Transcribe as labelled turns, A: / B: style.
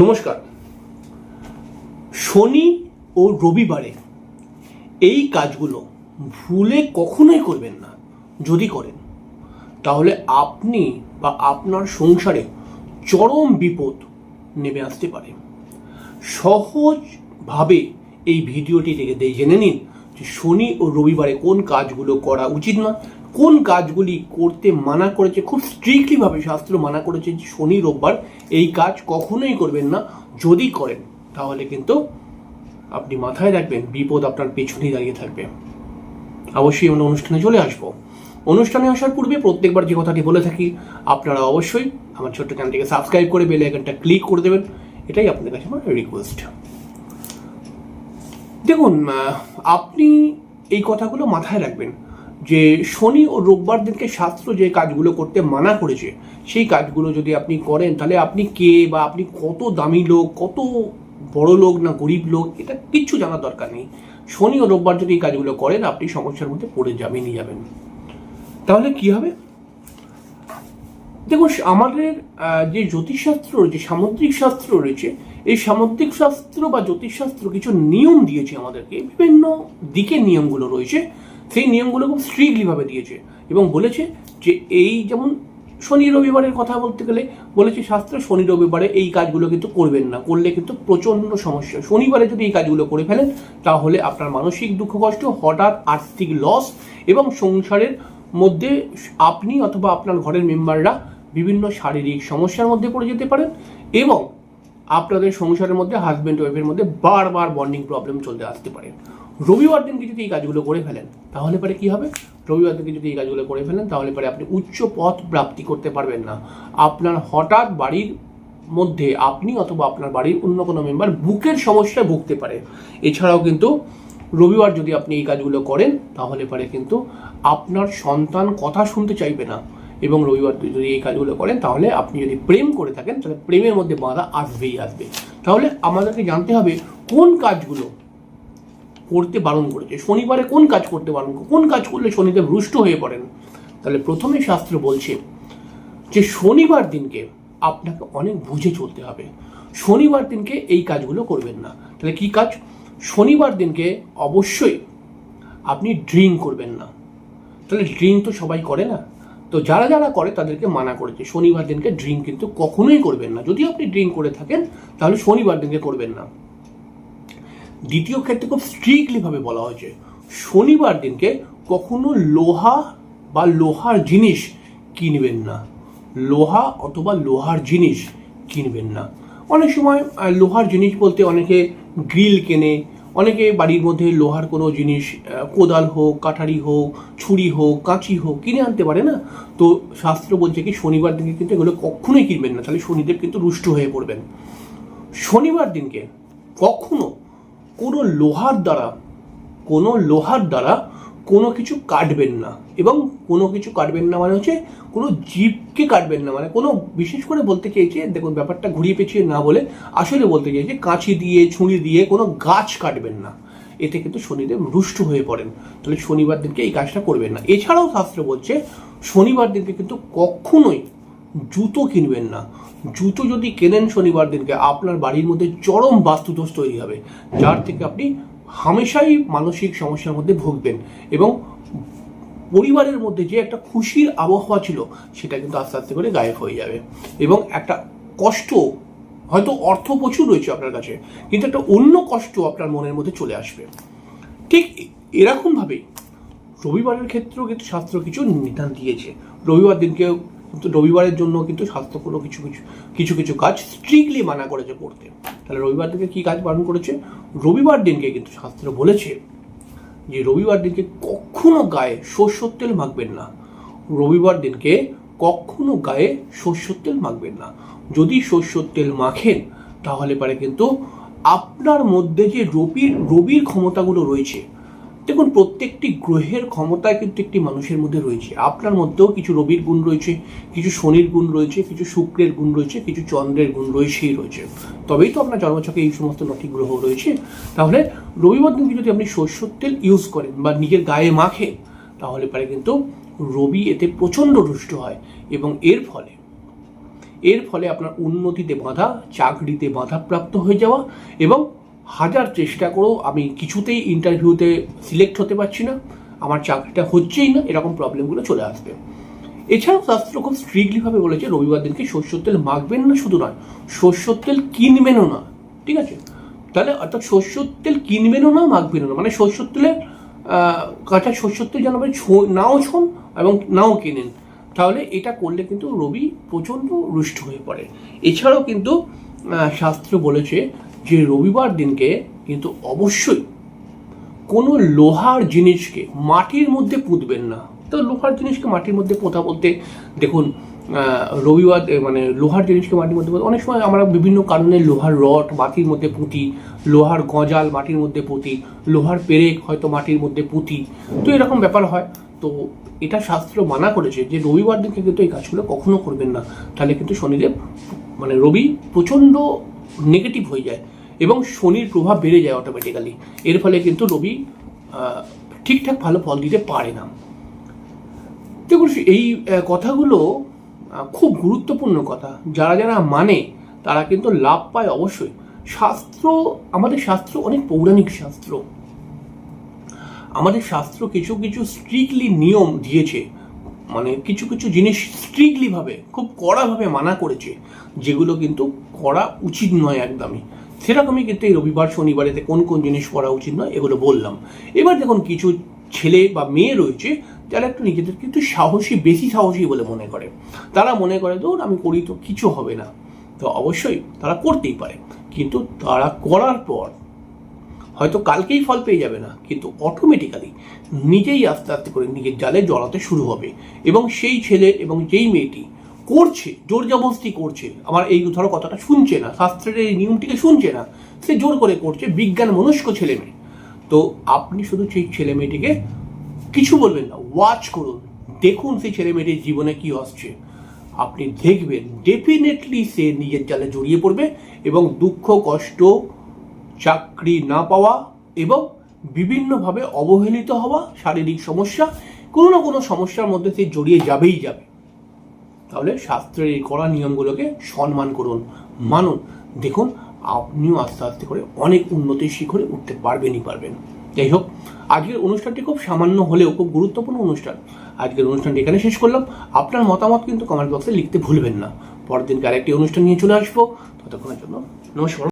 A: নমস্কার। শনি ও রবিবারে এই কাজগুলো ভুলে কখনোই করবেন না, যদি করেন। তাহলে আপনি বা আপনার সংসারে চরম বিপদ নেমে আসতে পারে। সহজভাবে এই ভিডিওটি থেকে জেনে নিন যে শনি ও রবিবারে কোন কাজগুলো করা উচিত না কোন কাজগুলি করতে মানা করেছে, খুব স্ট্রিক্টলিভাবে শাস্ত্র মানা করেছে যে শনি, রোববার এই কাজ কখনোই করবেন না, যদি করেন, তাহলে কিন্তু আপনি মাথায় রাখবেন, বিপদ আপনার পেছনেই দাঁড়িয়ে থাকবে। অবশ্যই আমরা অনুষ্ঠানে চলে আসব। অনুষ্ঠানে আসার পূর্বে প্রত্যেকবার যে কথাটি বলে থাকি, আপনারা অবশ্যই আমার ছোট্ট চ্যানেলটিকে সাবস্ক্রাইব করে বেল আইকনটা ক্লিক করে দেবেন, এটাই আপনাদের কাছে আমার রিকোয়েস্ট দেখুন আপনি এই কথাগুলো মাথায় রাখবেন। যে শনি ও রোববার দিনকে শাস্ত্র যে কাজগুলো করতে মানা করেছে, সেই কাজগুলো যদি আপনি করেন, তাহলে আপনি কে বা আপনি কত দামি লোক, কত বড় লোক না গরিব লোক, এটা কিচ্ছু জানার দরকার নেই। শনি ও রোববার যদি এই কাজগুলো করেন, আপনি সমস্যার মধ্যে পড়ে যাবেনই যাবেন। তাহলে কি হবে? দেখুন, আমাদের যে জ্যোতিষশাস্ত্র রয়েছে সামুদ্রিক শাস্ত্র রয়েছে, এই সামুদ্রিক শাস্ত্র বা জ্যোতিষশাস্ত্র কিছু নিয়ম দিয়েছে আমাদেরকে। বিভিন্ন দিকের নিয়মগুলো রয়েছে। সেই নিয়মগুলো খুব স্ট্রিক্টলিভাবে দিয়েছে এবং বলেছে যে এই যেমন শনি রবিবারের কথা বলতে গেলে বলেছে শাস্ত্র, শনি রবিবারে এই কাজগুলো কিন্তু করবেন না। করলে কিন্তু প্রচণ্ড সমস্যা। শনিবারে যদি এই কাজগুলো করে ফেলেন, তাহলে আপনার মানসিক দুঃখ, কষ্ট, হঠাৎ আর্থিক লস এবং সংসারের মধ্যে আপনি অথবা আপনার ঘরের মেম্বাররা বিভিন্ন শারীরিক সমস্যার মধ্যে পড়ে যেতে পারেন এবং আপনাদের সংসারের মধ্যে হাজব্যান্ড ওয়াইফের মধ্যে বারবার বন্ডিং প্রবলেম চলতে আসতে পারে। রবিবার দিনকে যদি এই কাজগুলো করে ফেলেন, তাহলে পরে কি হবে? রবিবার দিনকে যদি এই কাজগুলো করে ফেলেন, তাহলে পরে আপনি উচ্চ পথ প্রাপ্তি করতে পারবেন না। আপনার হঠাৎ বাড়ির মধ্যে আপনি অথবা আপনার বাড়ির অন্য কোনো মেম্বার বুকের সমস্যায় ভুগতে পারে। এছাড়াও কিন্তু রবিবার যদি আপনি এই কাজগুলো করেন, তাহলে পরে কিন্তু আপনার সন্তান কথা শুনতে চাইবে না। এবং রবিবার যদি এই কাজগুলো করেন, তাহলে আপনি যদি প্রেম করে থাকেন, তাহলে প্রেমের মধ্যে বাধা আসবেই আসবে। তাহলে আমাদেরকে জানতে হবে কোন কাজগুলো করতে বারণ করেছে। শনিবারে কোন কাজ করতে বারণ কোন কাজ করলে শনিদেব রুষ্ট হয়ে পড়েন? তাহলে প্রথমে শাস্ত্র বলছে যে, শনিবার দিনকে আপনাকে অনেক বুঝে চলতে হবে। শনিবার দিনকে এই কাজগুলো করবেন না। তাহলে কি কাজ? শনিবার দিনকে অবশ্যই আপনি ড্রিঙ্ক করবেন না। তাহলে ড্রিঙ্ক তো সবাই করে না। তো যারা যারা করে তাদেরকে মানা করেছে। শনিবার দিনকে ড্রিঙ্ক কিন্তু কখনোই করবেন না। যদি আপনি ড্রিঙ্ক করে থাকেন, তাহলে শনিবার দিনকে করবেন না। দ্বিতীয় ক্ষেত্রে খুব স্ট্রিক্টলিভাবে বলা হয়েছে, শনিবার দিনকে কখনো লোহা বা লোহার জিনিস কিনবেন না। লোহা অথবা লোহার জিনিস কিনবেন না। অনেক সময় লোহার জিনিস বলতে অনেকে গ্রিল কেনে অনেকে বাড়ির মধ্যে লোহার কোনো জিনিস কোদাল হোক, কাঠারি হোক, ছুরি হোক, কাঁচি হোক কিনে আনতে পারে না? তো শাস্ত্র বলছে কি, শনিবার দিনকে কিন্তু এগুলো কখনোই কিনবেন না, তাহলে শনিদেব কিন্তু রুষ্ট হয়ে পড়বেন। শনিবার দিনকে কখনো কোনো লোহার দ্বারা, কোনো লোহার দ্বারা কোনো কিছু কাটবেন না। এবং কোনো কিছু কাটবেন না মানে হচ্ছে কোনো জীবকে কাটবেন না মানে কোনো বিশেষ করে বলতে চেয়েছে দেখুন ব্যাপারটা ঘুরিয়ে পেঁচিয়ে না বলে আসলে বলতে চেয়েছে কাঁচি দিয়ে ছুঁড়ি দিয়ে কোনো গাছ কাটবেন না। এতে কিন্তু শনিদেব রুষ্ট হয়ে পড়েন। তাহলে শনিবার দিনকে এই কাজটা করবেন না। এছাড়াও শাস্ত্র বলছে, শনিবার দিনকে কিন্তু কখনোই জুতো কিনবেন না। জুতো যদি কেনেন শনিবার দিনকে, আপনার বাড়ির মধ্যে চরম বাস্তুদোষ তৈরি হবে, যার থেকে আপনি হামেশাই মানসিক সমস্যার মধ্যে ভুগবেন এবং পরিবারের মধ্যে যে একটা খুশির আবহাওয়া ছিল, সেটা কিন্তু আস্তে আস্তে করে গায়েব হয়ে যাবে। এবং একটা কষ্ট, হয়তো অর্থ প্রচুর রয়েছে আপনার কাছে, কিন্তু একটা অন্য কষ্ট আপনার মনের মধ্যে চলে আসবে। ঠিক এরকমভাবেই রবিবারের ক্ষেত্রেও কিন্তু শাস্ত্র কিছু নিদান দিয়েছে। রবিবার দিনকে কিন্তু রবিবারের জন্য কিন্তু শাস্ত্র কোনো কিছু কিছু কিছু কিছু কাজ স্ট্রিক্টলি মানা করেছে করতে তাহলে রবিবার দিনকে কি কাজ পালন করেছে? রবিবার দিনকে কিন্তু শাস্ত্র বলেছে যে রবিবার দিনকে কখনো গায়ে সর্ষের তেল মাখবেন না। রবিবার দিনকে কখনো গায়ে সর্ষের তেল মাখবেন না। যদি সর্ষের তেল মাখেন, তাহলে পারে কিন্তু আপনার মধ্যে যে রবির রবির ক্ষমতাগুলো রয়েছে দেখুন, প্রত্যেকটি গ্রহের ক্ষমতা কিন্তু একটি মানুষের মধ্যে রয়েছে। আপনার মধ্যেও কিছু রবির গুণ রয়েছে, কিছু শনির গুণ রয়েছে, কিছু শুক্রের গুণ রয়েছে, কিছু চন্দ্রের গুণ রয়েছেই রয়েছে। তবেই তো আপনার জন্মছকে এই সমস্ত নটি গ্রহ রয়েছে। তাহলে রবিবার দিনকে যদি আপনি সর্ষের তেল ইউজ করেন বা নিজের গায়ে মাখেন, তাহলে পারে কিন্তু রবি এতে প্রচণ্ড রুষ্ট হয় এবং এর ফলে এর ফলে আপনার উন্নতিতে বাধা, চাকরিতে বাধাপ্রাপ্ত হয়ে যাওয়া এবং হাজার চেষ্টা করেও আমি কিছুতেই ইন্টারভিউতে সিলেক্ট হতে পারছি না। আমার চাকরিটা হচ্ছেই না, এরকম প্রবলেমগুলো চলে আসবে। এছাড়াও শাস্ত্র খুব স্ট্রিক্টলিভাবে বলেছে, রবিবার দিনকে সর্ষের তেল মাখবেন না শুধু নয়, সর্ষের তেল কিনবেনও না, ঠিক আছে? তাহলে অর্থাৎ সর্ষের তেল কিনবেনও না, মাখবেনও না মানে সর্ষের তেলের কাঁচা সর্ষের তেল যেন নাও ছোন এবং নাও কেনেন, তাহলে এটা করলে কিন্তু রবি প্রচণ্ড রুষ্ট হয়ে পড়ে। এছাড়াও কিন্তু শাস্ত্র বলেছে যে রবিবার দিনকে কিন্তু অবশ্যই কোনো লোহার জিনিসকে মাটির মধ্যে পুঁতবেন না। তো লোহার জিনিসকে মাটির মধ্যে পোঁতা বলতে দেখুন রবিবার মানে লোহার জিনিসকে মাটির মধ্যে অনেক সময় আমরা বিভিন্ন কারণে লোহার রড মাটির মধ্যে পুঁতি, লোহার গজাল মাটির মধ্যে পুঁতি, লোহার পেরেক হয়তো মাটির মধ্যে পুঁতি, তো এরকম ব্যাপার হয়। তো এটা শাস্ত্র মানা করেছে যে রবিবার দিনকে কিন্তু এই কাজগুলো কখনো করবেন না। তাহলে কিন্তু শনিদেব মানে রবি প্রচণ্ড নেগেটিভ হয়ে যায়। এবং শনির প্রভাব বেড়ে যায় অটোমেটিক্যালি এর ফলে কিন্তু রবি ঠিকঠাক ভালো ফল দিতে পারে না। দেখুন, এই কথাগুলো খুব গুরুত্বপূর্ণ কথা। যারা যারা মানে তারা কিন্তু লাভ পায় অবশ্যই। শাস্ত্র, আমাদের শাস্ত্র অনেক পৌরাণিক শাস্ত্র। আমাদের শাস্ত্র কিছু কিছু স্ট্রিক্টলি নিয়ম দিয়েছে। মানে কিছু কিছু জিনিস স্ট্রিক্টলি ভাবে, খুব কড়াভাবে মানা করেছে। যেগুলো কিন্তু করা উচিত নয় একদমই। সেরকমই কিন্তু এই রবিবার, শনিবারেতে কোন কোন জিনিস করা উচিত নয়, এগুলো বললাম। এবার দেখুন, কিছু ছেলে বা মেয়ে রয়েছে, যারা একটু নিজেদের কিন্তু সাহসী, বেশি সাহসী বলে মনে করে। তারা মনে করে ধর আমি করি তো কিছু হবে না। তো অবশ্যই তারা করতেই পারে। কিন্তু তারা করার পর হয়তো কালকেই ফল পেয়ে যাবে না, কিন্তু অটোমেটিক্যালি নিজেই আস্তে আস্তে করে নিজের জালে জড়াতে শুরু হবে। এবং সেই ছেলে এবং যেই মেয়েটি করছে, জোর জবরদস্তি করছে। আমার এই ধরো কথাটা শুনছে না, শাস্ত্রের এই নিয়মটিকে শুনছে না, সে জোর করে করছে, বিজ্ঞান মনস্ক ছেলে মেয়ে। তো আপনি শুধু সেই ছেলে মেয়েটিকে কিছু বলবেন না ওয়াচ করুন, দেখুন সেই ছেলে মেয়েটির জীবনে কি আসছে। আপনি দেখবেন ডেফিনেটলি সে নিজের জালে জড়িয়ে পড়বে এবং দুঃখ, কষ্ট, চাকরি না পাওয়া এবং বিভিন্নভাবে অবহেলিত হওয়া, শারীরিক সমস্যা, কোনো না কোনো সমস্যার মধ্যে সে জড়িয়ে যাবেই যাবে। তাহলে শাস্ত্রের এই করা নিয়মগুলোকে সম্মান করুন, মানুন। দেখুন, আপনিও আস্তে আস্তে করে অনেক উন্নতির শিখরে উঠতে পারবেনই পারবেন। যাই হোক, আজকের অনুষ্ঠানটি খুব সামান্য হলেও খুব গুরুত্বপূর্ণ অনুষ্ঠান। আজকের অনুষ্ঠানটি এখানে শেষ করলাম। আপনার মতামত কিন্তু কমেন্ট বক্সে লিখতে ভুলবেন না। পরের দিনকে আরেকটি অনুষ্ঠান নিয়ে চলে আসব। ততক্ষণের জন্য নমস্কার।